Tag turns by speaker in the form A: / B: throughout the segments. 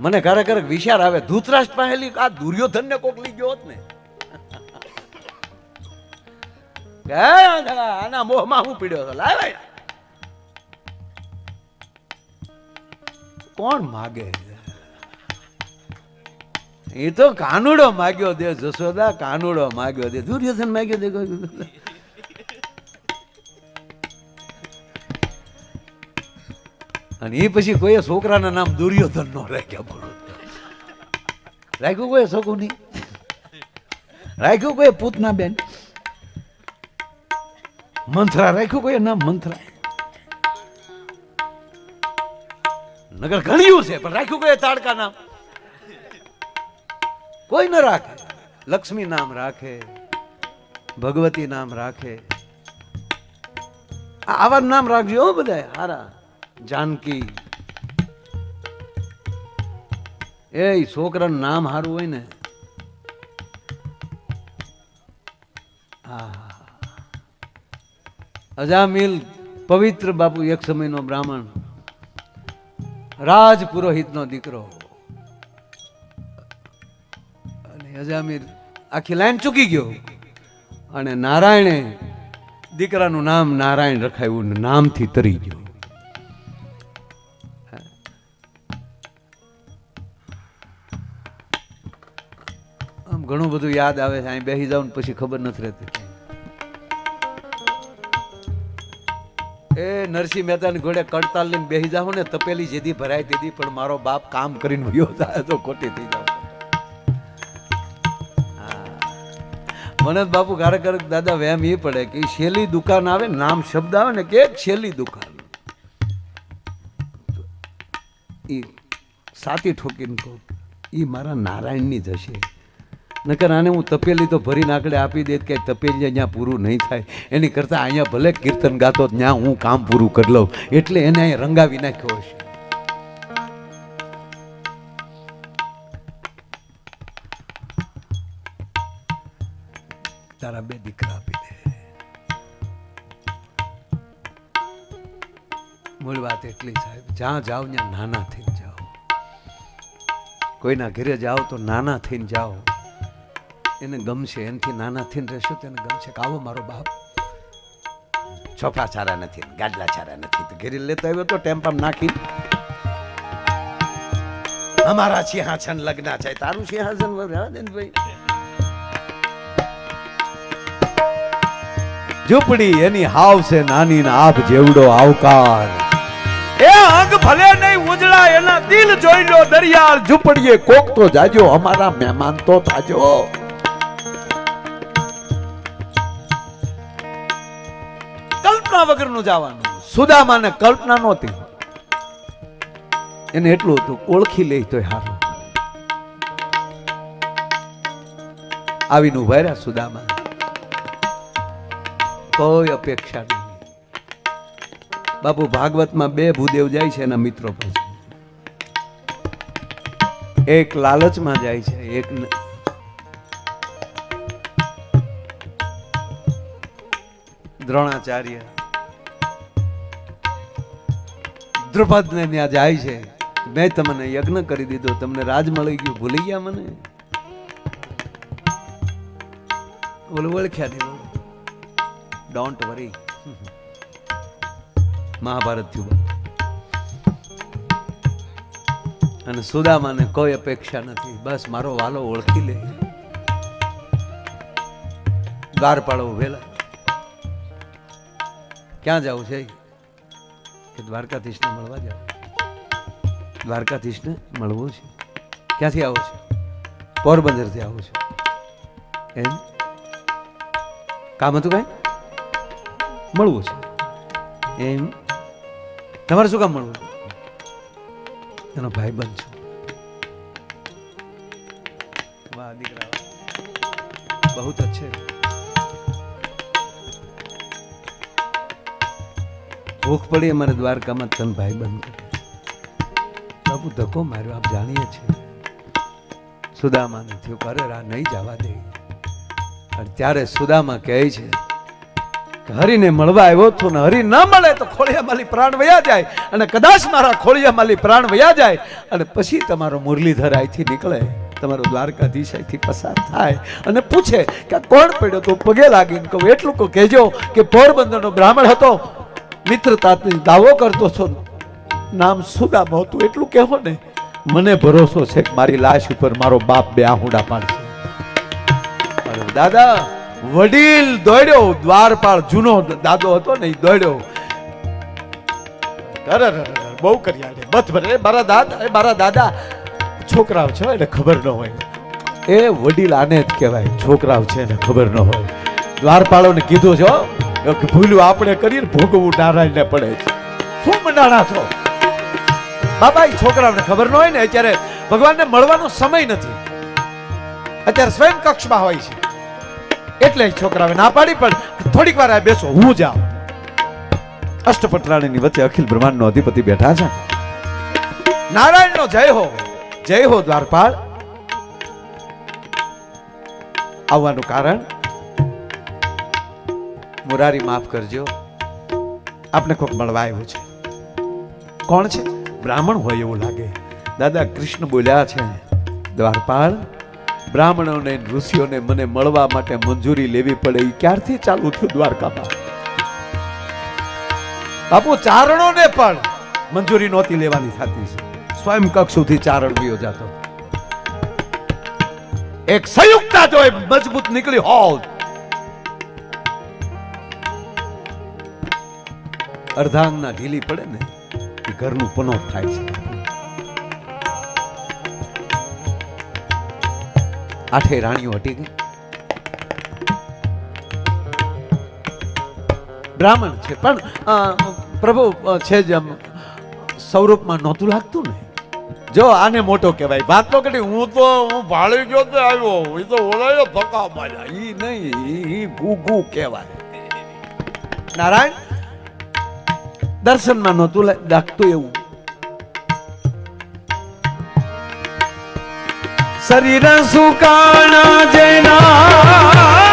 A: મને ઘરે ઘરે વિચાર આવે ધૂતરાષ્ટ્ર પાસેલી આ દુર્યોધન ને કોક લઈ ગયો હોત ને. આના મોહમાં હું પીડ્યો હતો? લાવે કોણ માગે? એ તો કાનુડો માગ્યો દે, જશોદા, કાનુડો માગ્યો દે. દુર્યોધન માગ્યો દે અને એ પછી કોઈ છોકરાના નામ દુર્યોધન નો રાખ્યા બોલો. રાખ્યું કોઈ છોકું નહીં રાખ્યું કોઈ પૂતના બેન મંથરા, રાખ્યું કોઈ નામ મંથરા? નગર ઘણ્યું છે, પણ રાખ્યું કોઈ તાડકા નામ? કોઈ ન રાખે. લક્ષ્મી નામ રાખે, ભગવતી નામ રાખે. આવા નામ રાખજો બધા હારા. જાનકી એ છોકરાનું નામ હારું હોય ને અજામિલ પવિત્ર બાપુ એક સમયનો બ્રાહ્મણ રાજ પુરોહિતનો દીકરો. અને અજામિર આખી લાઈન ચૂકી ગયો. અને નારાયણે દીકરાનું નામ નારાયણ રખાયું નામથી તરી ગયો. ઘણું બધું યાદ આવે છે, અહીં બેસી જાઉં પછી ખબર નથી રહેતી. એ નરસિંહ મહેતાની ઘોડે કડતાલ લઈને બેસી જાવ ને, તપેલી જેદી ભરાય તેદી, પણ મારો બાપ કામ કરીને વયો થાય તો ખોટી થઈ જાવ મને જ બાપુ ક્યારેક દાદા વહેમ એ પડે કે છેલ્લી દુકાન આવે નામ શબ્દ આવે ને, કે છેલ્લી દુકાન. એ સાતી ઠોકીને કહું એ મારા નારાયણની જ નકર આને હું તપેલી તો ભરીને આગળ આપી દેત કે તપેલી અહીંયા પૂરું નહીં થાય. એની કરતાં અહીંયા ભલે કીર્તન ગાતો ત્યાં હું કામ પૂરું કરી લઉં. એટલે એને અહીં રંગાવી નાખ્યો હશે. તારા બે દીકરા આપી દે. મૂળ વાત એટલી સાહેબ જ્યાં જાઓ ત્યાં નાના થઈને જાઓ. કોઈના ઘરે જાઓ તો નાના થઈને જાઓ. એને ગમશે, એનાથી નાના થઈને રહેશો તો એને ગમશે કે આવો મારો બાપ. છોફા સારા નથી ગાડલા સારા નથી. તો ઘેરી લેતો આવ્યો તો ટેમ્પામાં નાખી. અમારા સિંહાસન લગ્ન છે, તારું સિંહાસન ભાઈ. ઝૂંપડી એની હાવ છે નાની ના આપ જેવડો આવકાર. એ અંગ ભલે નહીં ઉજળા, એના દિલ જોઈ લો દરિયાળ. ઝૂંપડીએ કોક તો જાજો, અમારા મહેમાન તો થાજો. કલ્પના વગરનું જવાનું. સુદામાને કલ્પના નહોતી એને એટલું હતું ઓળખી લે તોય હારું. આવીને ઊભા રહ્યા સુદામા. કોઈ અપેક્ષા નહીં. બાપુ ભાગવતમાં બે ભૂદેવ જાય છે એના મિત્રો પછી એક લાલચમાં જાય છે, એક દ્રોણાચાર્ય. દ્રુપદને ત્યાં જાય છે. મેં તમને યજ્ઞ કરી દીધો, તમને રાજ મળી ગયું. ભૂલી ગયા મને? ઓલું ઓળખ્યા નહીં ડોન્ટ વરી મહાભારત થયું. અને સુદામાને કોઈ અપેક્ષા નથી. બસ મારો વાલો ઓળખી લે. દ્વારપાળો વેલા ક્યાં જવું છે? કે દ્વારકાધીશને મળવા જાવ દ્વારકાધીશને મળવું છે. ક્યાંથી આવો છો? પોરબંદરથી આવો છો. એમ? કામ હતું કાંઈ? મળવું છે. એમ? તમારે શું કામ મળવું? એનો ભાઈ બંધ છું બહુ દીકરા છે. ભૂખ પડી અમારે દ્વારકામાં તન ભાઈ બંધ કરે બાપુ ધક્કો માર્યો, આપ જાણીએ છીએ. સુદામાને થયું કરે રા નહીં જવા દે. અને ત્યારે સુદામા કહે છે હરીને મળવા આવ્યો છું ને હરી ન મળે તો ખોળિયા માલી પ્રાણ વયા જાય અને કદાચ મારા ખોળિયા માલી પ્રાણ વયા જાય અને પછી તમારો મુરલીધર અહીંથી નીકળે, તમારો દ્વારકાધીશ અહીંથી પસાર થાય અને પૂછે કે કોણ પડ્યો? તો પગે લાગીને કહું, એટલું કહું, કહેજો કે પોરબંદરનો બ્રાહ્મણ હતો. મિત્રતાથી દાવો કરતો છો નામ સુદામ હતું એટલું કહેવો ને, મને ભરોસો છે કે મારી લાશ ઉપર મારો બાપ બે આહુડા પાડશે. દાદા, વડીલ દોડ્યો, દ્વારપાળ જૂનો દાદો હતો ને એ દોડ્યો. બહુ કર્યા બથ ભરે મારા દાદા મારા દાદા. છોકરાઓ છે એને ખબર ન હોય. એ વડીલ આને જ કહેવાય, છોકરાઓ છે એને ખબર ન હોય. દ્વારપાળોને કીધું છો કે ભૂલ્યું આપણે કરીને ભોગવવું નારાયણને પડે છે. શું મંડાણા છો. બાબા છોકરાઓને ખબર ન હોય ને, અત્યારે ભગવાનને મળવાનો સમય નથી. અત્યારે સ્વયં કક્ષમાં હોય છે. એટલે એ ના પાડી, પણ થોડીક વાર બેસો, હું જાઉં. અષ્ટપટરાણીની વચ્ચે અખિલ બ્રહ્માંડનો અધિપતિ બેઠા છે. નારાયણનો જય હો જય હો દ્વારપાળ. આવવાનું કારણ મુરારી માફ કરજો. આપને કોઈક મળવા આવ્યું છે. કોણ છે? બ્રાહ્મણ હોય એવું લાગે. દાદા કૃષ્ણ બોલ્યા છે, દ્વારપાળ, બ્રાહ્મણોને, ઋષિઓને મને મળવા માટે મંજૂરી લેવી પડે એ ક્યારથી ચાલુ થયું દ્વારકામાં? બાપુ, ચારણોને પણ મંજૂરી નહોતી લેવાની થતી. છે સ્વયં કક્ષ સુધી ચારણ વિયો જતો. એક સંયુક્તા જો મજબૂત નીકળી હોત. અર્ધાંગના ઢીલી પડે ને, એ ઘરનું પનોત થાય છે. આઠે રાણીઓ હટી ગઈ. બ્રાહ્મણ છે, પણ પ્રભુ છે જ સ્વરૂપમાં નહોતું લાગતું ને. જો આને મોટો કહેવાય. વાત તો કરી, હું તો, હું ભાળી ગયો તો આવ્યો. એ તો ઓળાયો ધક્કા માર્યા. ઈ નહીં, ઈ ગુગુ કહેવાય. નારાયણ? દર્શનમાં નહોતું લાગતું એવું. શરીર સુકાણા જેના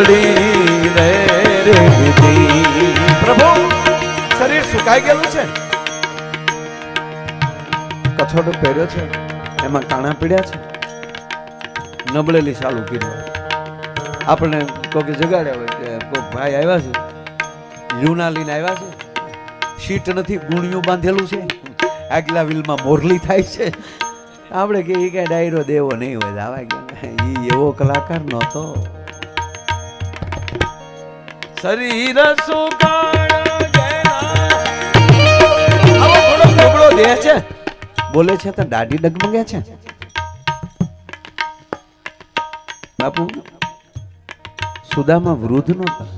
A: ઓતડી રે રે પ્રભુ, શરીર સુકાઈ ગયેલું છે? કથોડો પહેર્યો છે? એમાં કાણા પીડ્યા છે? નબળેલી સાલું કીધું આપણે કોકે જગાડ્યા હોય કે કોઈ ભાઈ આવ્યા છે? લ્યુના લઈને આવ્યા છે? શીટ નથી, ગુણિયું બાંધેલું છે? આગલા વિલમાં મોરલી થાય છે? આપણે કે એ કઈ ડાયરો દેવો નહીં હોય દાવા કે એ એવો કલાકાર નહોતો. શરીર સુકાણ છે. બોલે છે તો દાઢી ડગમગે છે. બાપુ, સુદામાં વૃદ્ધ નહોતા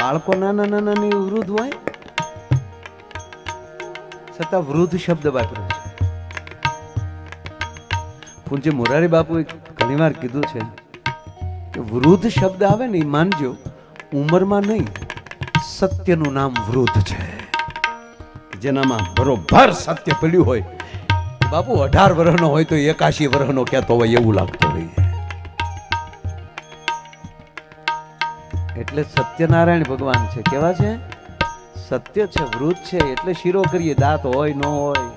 A: બાળકો નાના નાના ની વૃદ્ધ હોય, છતાં વૃદ્ધ શબ્દ વાપર્યો છે. પૂજ્ય મોરારી બાપુએ ઘણી વાર કીધું છે વૃદ્ધ શબ્દ આવે ને એ માનજો, ઉંમરમાં નહીં, સત્યનું નામ વૃદ્ધ છે. જેનામાં બરોબર સત્ય પડ્યું હોય. બાપુ, અઢાર વર્ષનો હોય તો એકાશી વર્ષનો કહેતો હોય એવું લાગતો હોય. એટલે સત્યનારાયણ ભગવાન છે. કેવા છે? સત્ય છે, વૃદ્ધ છે, એટલે શીરો કરીએ દાંત હોય, ન હોય.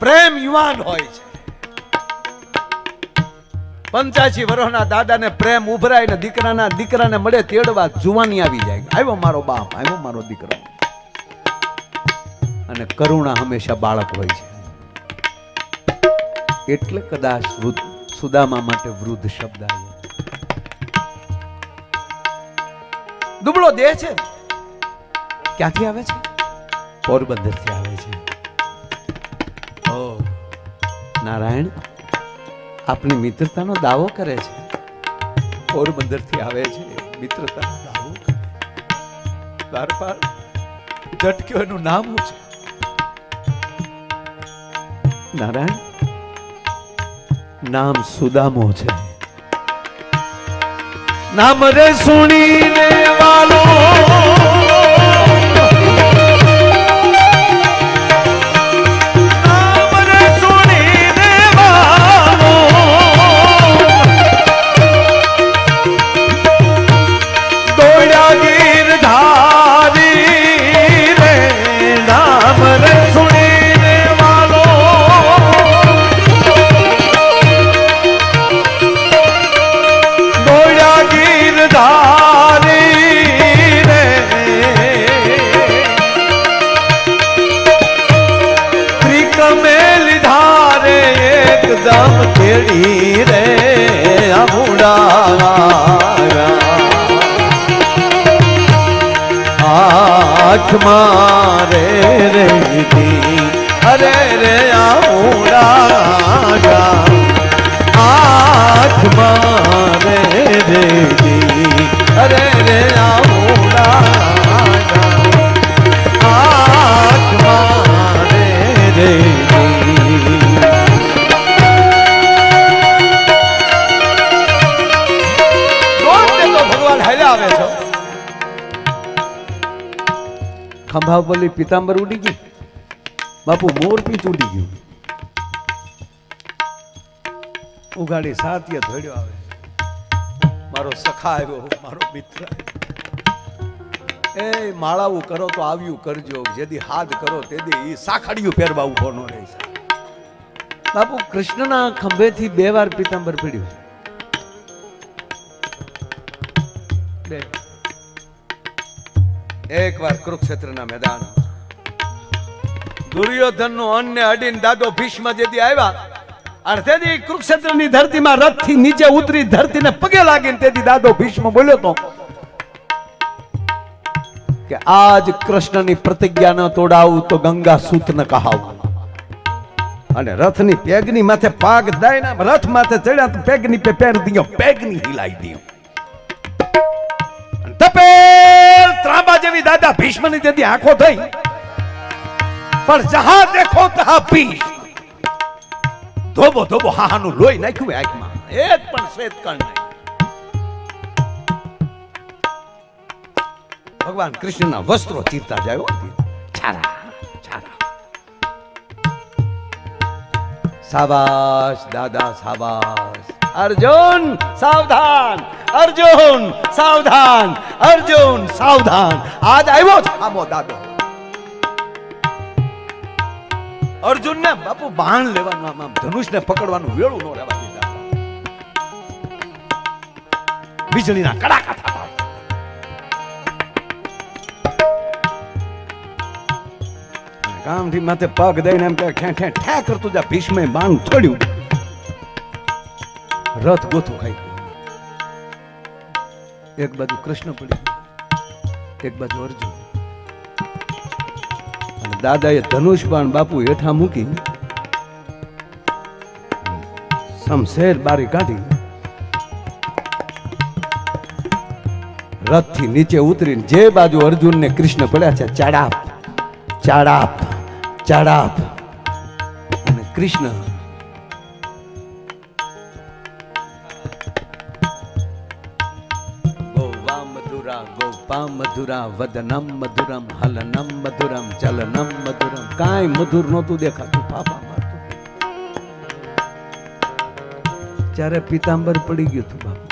A: પ્રેમ યુવાન હોય છે. પંચ્યાસી વર્ષના દાદાને પ્રેમ ઉભરાય ને દીકરાના દીકરાને મળે તેડવા જુવાની આવી જાય. આવ્યો મારો બાપ, આવ્યો મારો દીકરો. અને કરુણા હંમેશા બાળક હોય છે. એટલે કદાચ સુદામા માટે વૃદ્ધ શબ્દ આવ્યો. દુબળો દેહ છે. ક્યાંથી આવે છે? પોરબંદરથી આવે છે. ઓ, નારાયણ આપની મિત્રતાનો દાવો કરે છે. પોરબંદરથી આવે છે મિત્રતા. દાવો કરે દ્વારપાલ ઝટક્યો એનું નામ છે? નારાયણ નામ સુદામો છે. નામ રે સુણીને વાલો. એકદમ ખેડી રે અમુડા આંખ મારે રે દી, અરે રે આમુડા આંખ મારે રે દી, અરે રે આમુડા ખંભા ઉપરલી પિતાંબર ઉડી ગઈ. બાપુ મોર પીચ ઉડી ગયું. ઉગાડી સાતીએ ધડ્યો આવે. મારો સખા આવ્યો મારો મિત્ર. એ માળાવું કરો તો આવ્યું કરજો, જેદી હાથ કરો તેદી એ સાખડિયું પહેરવા ઊભો નો રહે બાપુ કૃષ્ણના ખંભેથી બે વાર પિતાંબર પીડ્યું. બે. એક વાર કુરુક્ષેત્રના મેદાન. દુર્યોધનનું અન્ન અડીને દાદો ભીષ્મ જેથી આવ્યા. અડધેથી કુરુક્ષેત્રની કૃષ્ણની પ્રતિજ્ઞા ન તોડાવું તો ગંગા સૂત ન કહાવું. અને રથની પેગની માથે પાગ દાઈને રથ માથે ચડ્યા તો પેગની પેગની હિલાઈ દીયો. ત્રાંબા જેવી દાદા ભીષ્મની તેથી આંખો થઈ પણ જહા દેખો તહા ભીષ ધોબો ધોબો, હાહાનું લોહી નાખ્યું આંખમાં. એક પણ શ્વેત કણ ભગવાન કૃષ્ણના વસ્ત્રો ચીરતા જાય. છારા છારા. સાબાશ, દાદા, સાબાશ. અર્જુન, સાવધાન. અર્જુન, સાવધાન અર્જુન, સાવધાન. આજ આવ્યો આમો દાદો. અર્જુન ને બાપુ બાણ લેવાનું, આમ આમ ધનુષ ને પકડવાનું વેળું ન રહેવા દીધા વીજળીના કડાકા થતા કામથી માથે પગ દઈને એમ કે ઠે ઠે ઠે કરતું જા ભીષ્મે બાણ થોડ્યું રથ ગોથું ખાઈ એક બાજુ કૃષ્ણ પડી એક બાજુ અર્જુન. અને દાદાએ ધનુષ બાણ બાપુ હેઠા મૂકી સમશેર બારી કાઢી, રથથી નીચે ઉતરીને જે બાજુ અર્જુન ને કૃષ્ણ પડ્યા છે, ચાડાપ ચાડાપ ચાડાપ. અને કૃષ્ણ મધુરા વદનમ, મધુરમ, હલનમ, મધુરમ ચલનમ મધુરમ. કાંઈ મધુર નહોતું દેખાતું. પાપા મારતું. જ્યારે પિતાંબર પડી ગયું હતું બાપુ.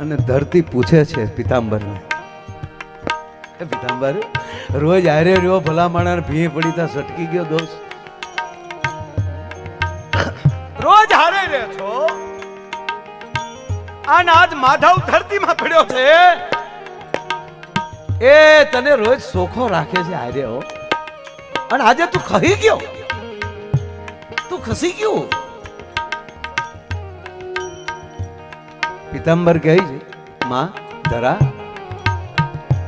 A: અને ધરતી પૂછે છે પિતાંબરને. પિતાંબર, રોજ હારે રહ્યો ભલા માણા ભીએ પડી તા સટકી ગયો દોસ્ત. આન આજ માધવ ધરતીમાં પડ્યો છે. એ તને રોજ સોખો રાખે છે આજે, હો. અને આજે તું ખહી ગયો. તું ખસી ગયો. પિતાંબર કહે છે, માં ધરા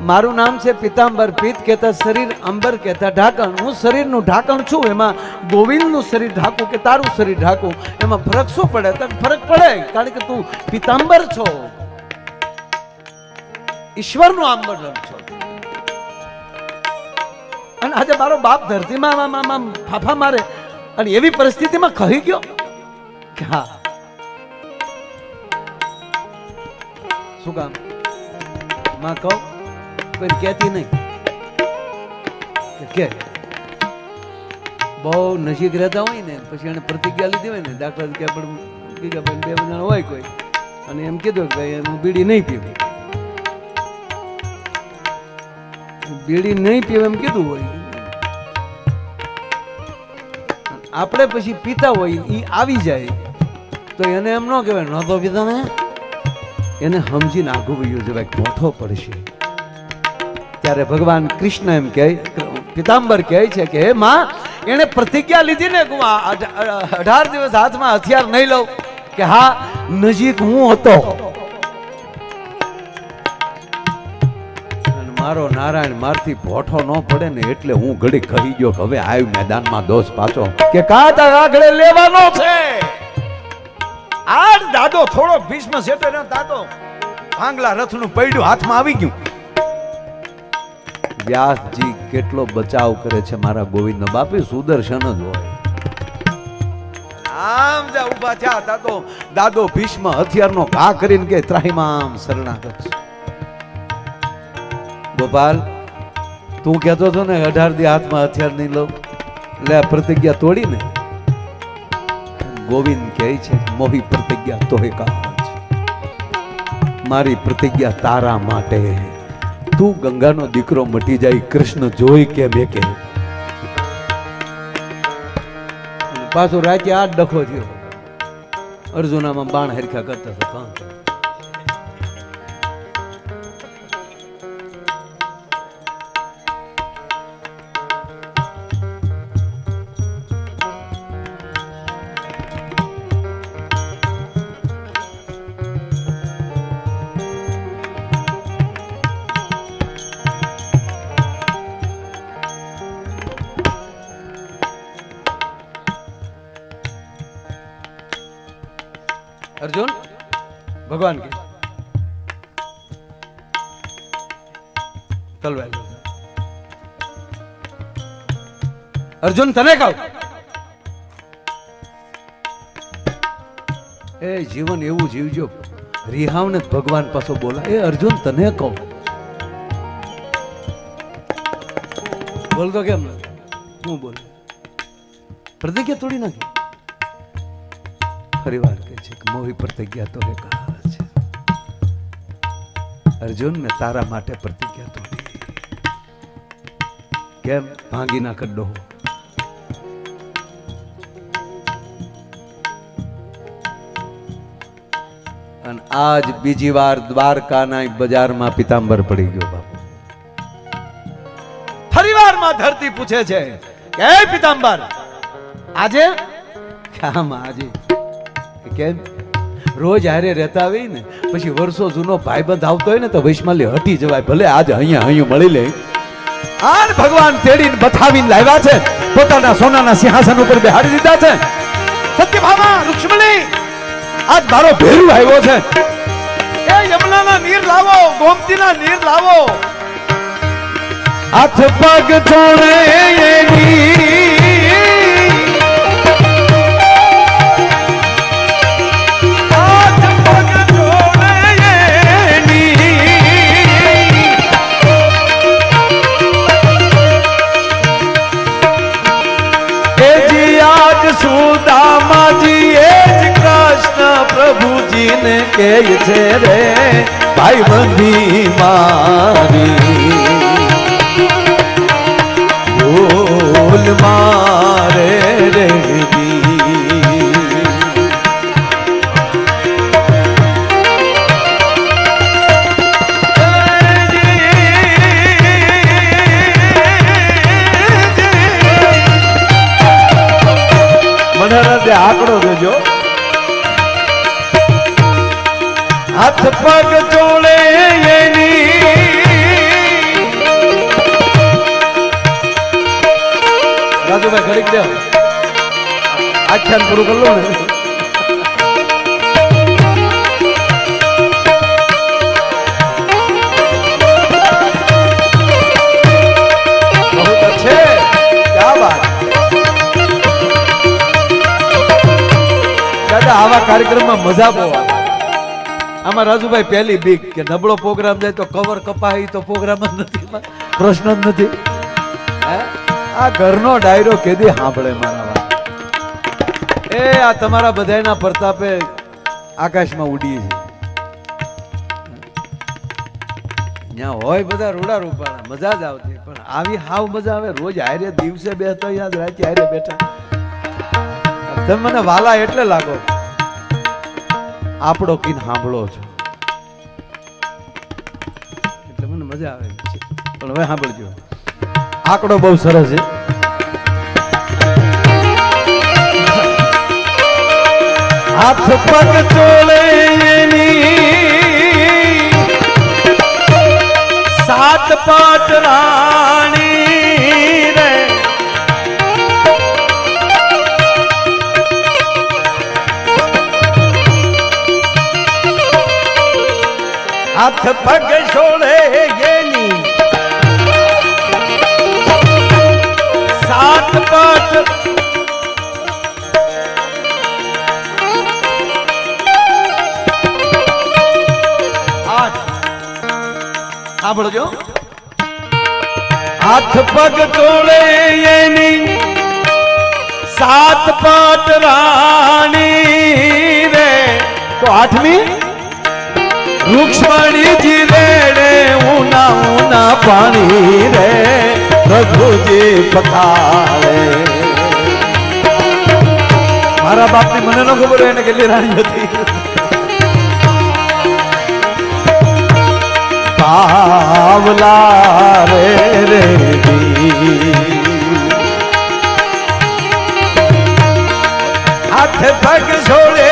A: મારું નામ છે પિતાંબર. પિત કહેતા શરીર, અંબર કહેતા ઢાંકણ. હું શરીરનું ઢાંકણ છું, એમાં ગોવિંદનું શરીર ઢાંકું કે તારું શરીર ઢાંકું? એમાં ફરક શું પડે? તને ફરક પડે? કારણ કે તું પિતાંબર છો. ઈશ્વરનું આંબર છો. અને આજે મારો બાપ ધરતીમાં ફાફા મારે અને એવી પરિસ્થિતિમાં કહી ગયો કે હા. શું કામ? માં કહું. કોઈ કહેતી નહીં. કે બહુ નજીક રહેતા હોય ને, પછી એને પ્રતિજ્ઞા લીધી હોય ને, દાખલા તરીકે આપણે બીજા ભાઈ બે જણા હોય કોઈ, અને એમ કીધું કે ભાઈ, હું બીડી નહીં પીવું. બીડી નહીં પીવું એમ કીધું હોય. આપણે પછી પીતા હોય એ આવી જાય, તો એને એમ ન કહેવાય, નહોતો પીતા ને. એને સમજીને આઘું વયું જવાય કોઠો પડશે. ત્યારે ભગવાન કૃષ્ણ એમ કહે, પિતાંબર કહે છે કે, હે માં, એણે પ્રતિજ્ઞા લીધી ને અઢાર દિવસ હાથમાં હથિયાર નહીં લઉં, કે હા, નજીક હું હતો. મારો નારાયણ મારથી ભોઠો ન પડે ને એટલે હું ઘડી કહી ગયો હવે આવ્યું મેદાનમાં દોષ પાછો. કે કાતા આગળ લેવાનો છે? આજ દાદો થોડો ભીષ્મ શેઠે તાતો. આંગલા રથનું પૈડું હાથમાં આવી ગયું. વ્યાસજી કેટલો બચાવ કરે છે મારા ગોવિંદનો બાપી? સુદર્શન જ હોય. આમ જા ઊભા થયા દાદો. દાદો ભીષ્મ હથિયારનો ઘા કરીને કે ત્રાહીમાં શરણાગત ગોપાલ, તું કહેતો હતો ને, અઢાર દી હાથમાં હથિયાર નહીં લઉં. એટલે પ્રતિજ્ઞા તોડી ને. ગોવિંદ કહે છે, મોહી પ્રતિજ્ઞા તો એક મારી પ્રતિજ્ઞા તારા માટે. તું ગંગાનો દીકરો મટી જાય, કૃષ્ણ જોઈ કે બે કે. પાછો રાતે આ ડખો થયો. અર્જુનામાં બાણ હરખા કરતા હતા. ભગવાન કે. અર્જુન, તને કહું? એ જીવન એવું જીવજો. રિહાવને ભગવાન પાછો બોલા એ અર્જુન, તને કહું. બોલતો કેમ હું બોલ? પ્રતિજ્ઞા તોડી નાખી. ફરીવાર કહે છે કે મોહી પ્રતિજ્ઞા તો હે કહા. અર્જુન મેં તારા માટે પ્રતિજ્ઞા તોડી. કેમ? ભાંગી ના કડ્ડો અને આજ બીજી વાર દ્વારકાના બજારમાં પિતાંબર પડી ગયો બાપુ. ફરી માં ધરતી પૂછે છે કે પિતાંબર, આજે? કામ આજે. કેમ? રોજ હારે રહેતા હોય ને, પછી વર્ષો જૂનો ભાઈબંધ આવતો હોય ને, તો વૈશ્માલી હટી જવાય, ભલે આજે અહીંયા અહીંયા મળી લે. આન ભગવાન તેડીને બથાવીને લાવ્યા છે, પોતાના સોનાના સિંહાસન ઉપર બેહાડી દીધા છે. સત્યભામા રૂક્ષ્મણી, આજ મારો ભેરુ આવ્યો છે. એ યમુનાના નીર લાવો, ગોમતીના નીર લાવો. હાથ પગ જોડે એની કહે છે રે ભાઈ બંધી મારી. ભૂલ હાથ પગ જોડે એની રાજુભાઈ ઘડીક દે આખ્યાન પૂરું કરી ને દાદા આવા કાર્યક્રમમાં મજા બહુ આમાં રાજુભાઈ પહેલી બીક કે નબળો પ્રોગ્રામ જાય તો કવર કપાય, તો પ્રોગ્રામ જ નથી પ્રશ્ન જ નથી. આ ઘરનો ડાયરો કેદી સાંભળે મારા વાત એ, આ તમારા બધાના પ્રતાપે આકાશમાં ઉડી છે. ત્યાં હોય બધા રૂડા રૂપાળા, મજા જ આવતી. પણ આવી હાવ મજા આવે, રોજ હારે દિવસે બેસતો યાદ રાતે હારે બેઠા. તમે મને વાલા એટલે લાગો. આપણો કિન સાંભળો છો. એટલે મને મજા આવે છે. પણ હવે સાંભળજો. આંકડો બહુ સરસ છે. હાથ પગ ચોલે સાત પાટ રાણી હાથ પગ છોડે એની. સાત આઠ સાંભળજો હાથ પગ તોડે એની. સાત પાટ રાણી રે. તો આઠમી રૂક્ષ્મણીજી રેડે ઉના ઉના પાણી રે પ્રભુજી પથારે મારા બાપને મને ન ખબર એને કેટલી રાણી હતી પાવલા રે રે. હાથ પગ છોડે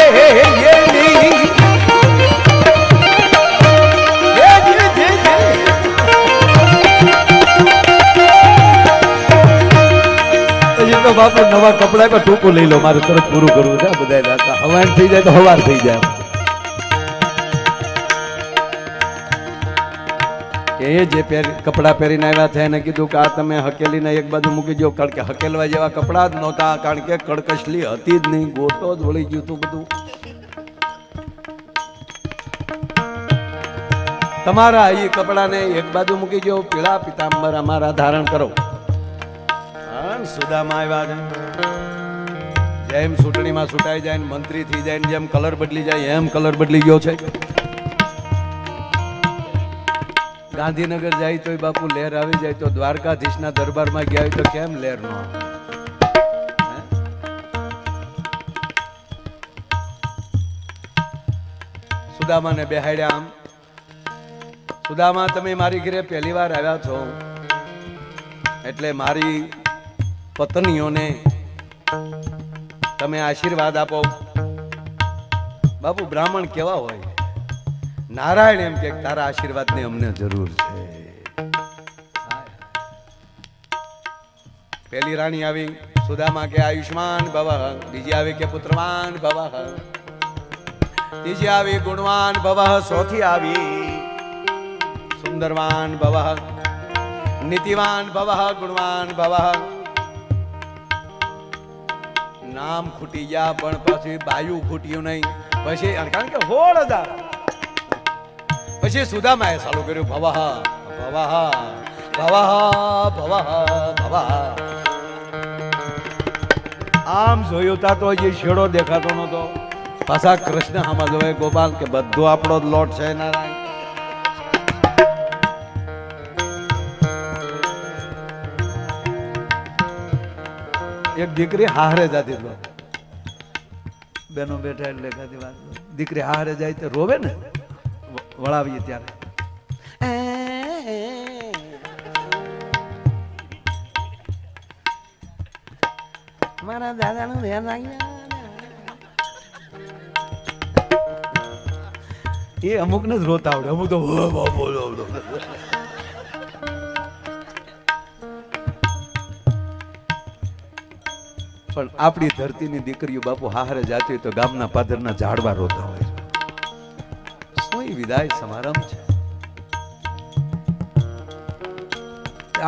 A: તો બાપુ નવા કપડા પર ટૂંકું લઈ લો, મારે તરત પૂરું કરવું છે. બધા દાતા થઈ જાય તો હવાર થઈ જાય. એ જે કપડાં પહેરીને આવ્યા છે એને કીધું કે આ તમે હકેલીને એક બાજુ મૂકી દો કારણ કે હકેલવા જેવા કપડાં જ નહોતા, કારણ કે કડકશલી હતી જ નહીં, ગોટો જ વળી ગયું હતું બધું. તમારા એ કપડાને એક બાજુ મૂકી દો પીળા પિતાંબર અમારા ધારણ કરો. હા, સુદામા આવ્યા છે જેમ ચૂંટણીમાં ચૂંટાઈ જાય મંત્રી થઈ જાય જેમ કલર બદલી જાય એમ કલર બદલી ગયો છે. ગાંધીનગર જાય તોય બાપુ લહેર આવી જાય તો દ્વારકાધીશના દરબારમાં ગયા હોય તો કેમ લહેર નો? સુદામાને બેહાડ્યા આમ. સુદામા તમે મારી ઘરે પહેલી વાર આવ્યા છો. એટલે મારી પત્નીઓને તમે આશીર્વાદ આપો. બાપુ, બ્રાહ્મણ કેવા હોય? નારાયણ એમ કે તારા આશીર્વાદની અમને જરૂર છે. પેલી રાણી આવી, સુદામા કે આયુષ્માન ભવ, બીજી આવી કે પુત્રવાન ભવ, ત્રીજી આવી ગુણવાન ભવ, ચોથી આવી સુંદરવાન ભવ, નીતિવાન ભવ, ગુણવાન ભવ નામ ખૂટી ગયા, પણ પછી બાયુ ખૂટ્યું નહીં. પછી કારણ કે હોળ હતા પછી સુદામાએ ચાલુ કર્યું ભવા ભવા ભવા ભવા ભવહ. આમ જોયું તા તો હજી શેડો દેખાતો નતો પાછા કૃષ્ણ આમાં જોવે, ગોપાલ કે બધો આપણો જ લોટ છે, નારાયણ. એક દીકરી હારે જાતી બેનો બેઠા એટલે એકાદી વાત દીકરી હારે જાય તો રોવે ને? વળાવીએ ત્યારે. મારા દાદાનું ધ્યાન રાખ્યા એ અમુક ને જ રોતા આવડે. અમુક તો "વો, વો, બોલો, પણ આપણી ધરતીની દીકરીઓ બાપુ હારે જાતી હોય તો ગામના પાદરના ઝાડવા રોતા હોય. શું વિદાય સમારંભ છે?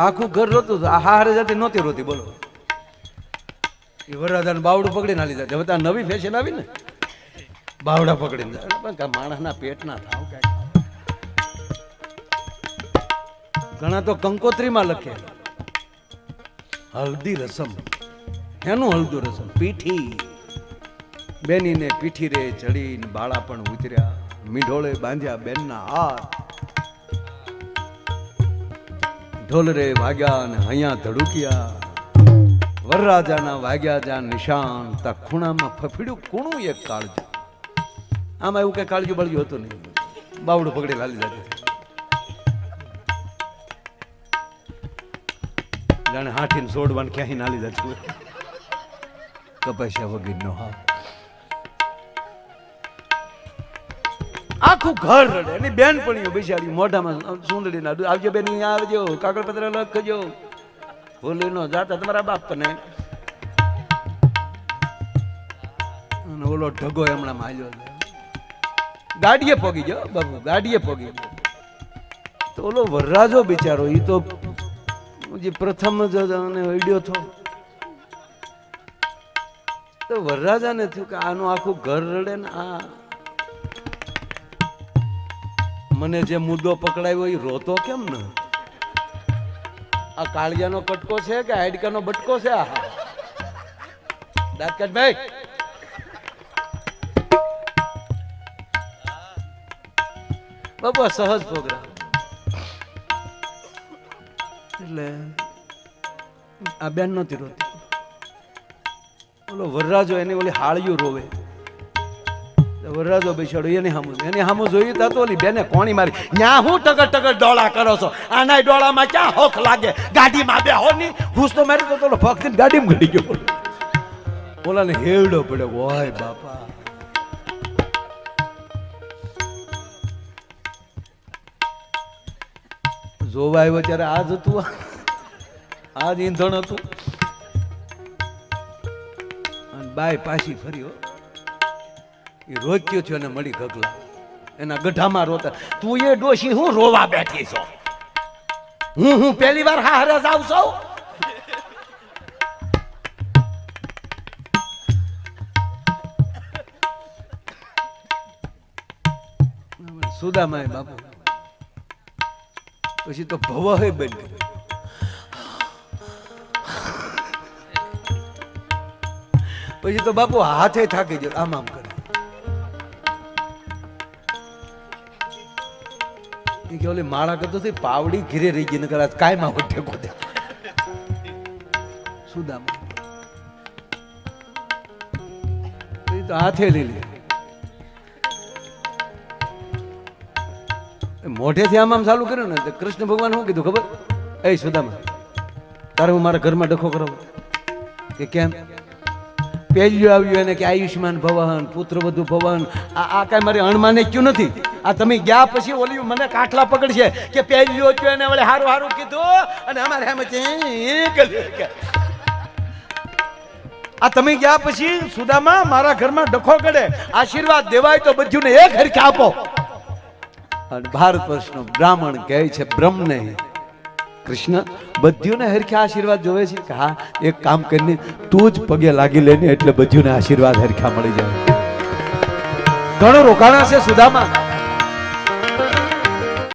A: આખું ઘર રોતું આ હારે જાતી નહોતી રોતી, બોલો. એ વરરાજાને બાવડું પકડીને હાલી જાય હવે તો નવી ફેશન આવી ને બાવડા પકડીને. જાય માણસના પેટના થાવ ઘણા તો કંકોત્રીમાં લખે હલ્દી રસમ. એનું હળદું રસમ પીઠી. બેનીને પીઠી રે ચડીને બાળા પણ ઉતર્યા. મીઢોળે બાંધ્યા બેનના હાથ. ઢોલ વાગ્યા ને અહીંયા ધડુકિયા. વરરાજાના વાગ્યા જા નિશાન તા ખૂણામાં ફફીડ્યું કૂણું એક કાળજું. આમાં એવું કે કાળજું બળજું હતું નહીં. બાવડું પકડી લાલી જતી. જાણે હાથીને સોડવાને ક્યાંય નાલી જતું કપાસિયા વગીરનો, હા. આખું ઘર રડે. એની બેન પણ બિચારી મોઢામાં સુંદડી ના આવજો બેન આવજો. કાગળ પત્ર લખજો. ભૂલી નો જાતા તમારા બાપ ને અને ઓલો ઢગો હમણાં માલ્યો ગાડીએ પોગી ગયો બાબુ ગાડીએ પોગી તો ઓલો વરરાજો બિચારો એ તો જે પ્રથમ જ અને વીડિયો થયો. તો વરરાજાને થયું કે આનું આખું ઘર રડે ને આ. મને જે મુદ્દો પકડાયો એ રોતો કેમ ને? આ કાળિયાનો કટકો છે કે હાડકાનો બટકો છે? આ દાંતકાઠભાઈ. બાબુ સહજ પ્રોગ્રામ. એટલે આ બેન નહોતી રોતી. ઓલો વરરાજો એની ઓલી હાળિયું રોવે. વરરાજો બેસાડો, એને સામું એને સામું જોયું તા તો ઓલી બેને કોણી મારી. ન્યા હું ટગર ટગર ડોળા કરો છો? આના ડોળામાં ક્યાં હોખ લાગે? ગાડીમાં બે હો ની ઘૂસ તો મારી તો ઓલો ફક્ત ગાડીમાં ઘડી ગયો. ઓલાને હેવડો પડ્યો. ઓય બાપા. જોવા આવ્યો ત્યારે આ જ હતું આ. જ ઈંધણ હતું. બાય પાછી ફર્યો એ રોક્યો થયો અને મળી ગગલા એના ગઢામાં રોતા. તું એ ડોશી, હું રોવા બેઠી છો. હું હું પહેલી વાર હારે જાવ છું? સુદામાએ બાપુ પછી તો ભવ બંધ કર્યો પછી તો બાપુ હાથે થાકી ગયો આમ આમ કરે. કે ઓલી માળા કરતો થઈ પાવડી ઘીરે રહી ગઈ, નકર કાંઈ માં હોઠે ગોતે સુદામા તો હાથે લઈ લે. મોઢેથી આમ આમ ચાલુ કર્યું ને કૃષ્ણ ભગવાન શું કીધું ખબર? એ સુદામા, તારે હું મારા ઘરમાં ડખો કરાવું? કે કેમ? પહેલું આવ્યું એને કે આયુષ્માન ભવન પુત્ર વધુ ભવન. આ આ કાંઈ મારી અણમાને ક્યું નથી. આ તમે ગયા પછી ઓલી મને કાટલા પકડશે કે પહેલું હતું એને વળે હારું હારું કીધું અને અમારે એમ. આ તમે ગયા પછી સુદામા મારા ઘરમાં ડખો કરે આશીર્વાદ દેવાય તો બધું એક હરખે આપો. અને ભારત વર્ષનો બ્રાહ્મણ કહે છે, બ્રહ્મને કૃષ્ણ, બધ્યુંને હરખે આશીર્વાદ જોવે છે? કે હા, એક કામ કરીને તું જ પગે લાગી લેને એટલે બધ્યુંને આશીર્વાદ હરખા મળી જાય. ઘણો રોકાણા છે સુદામા.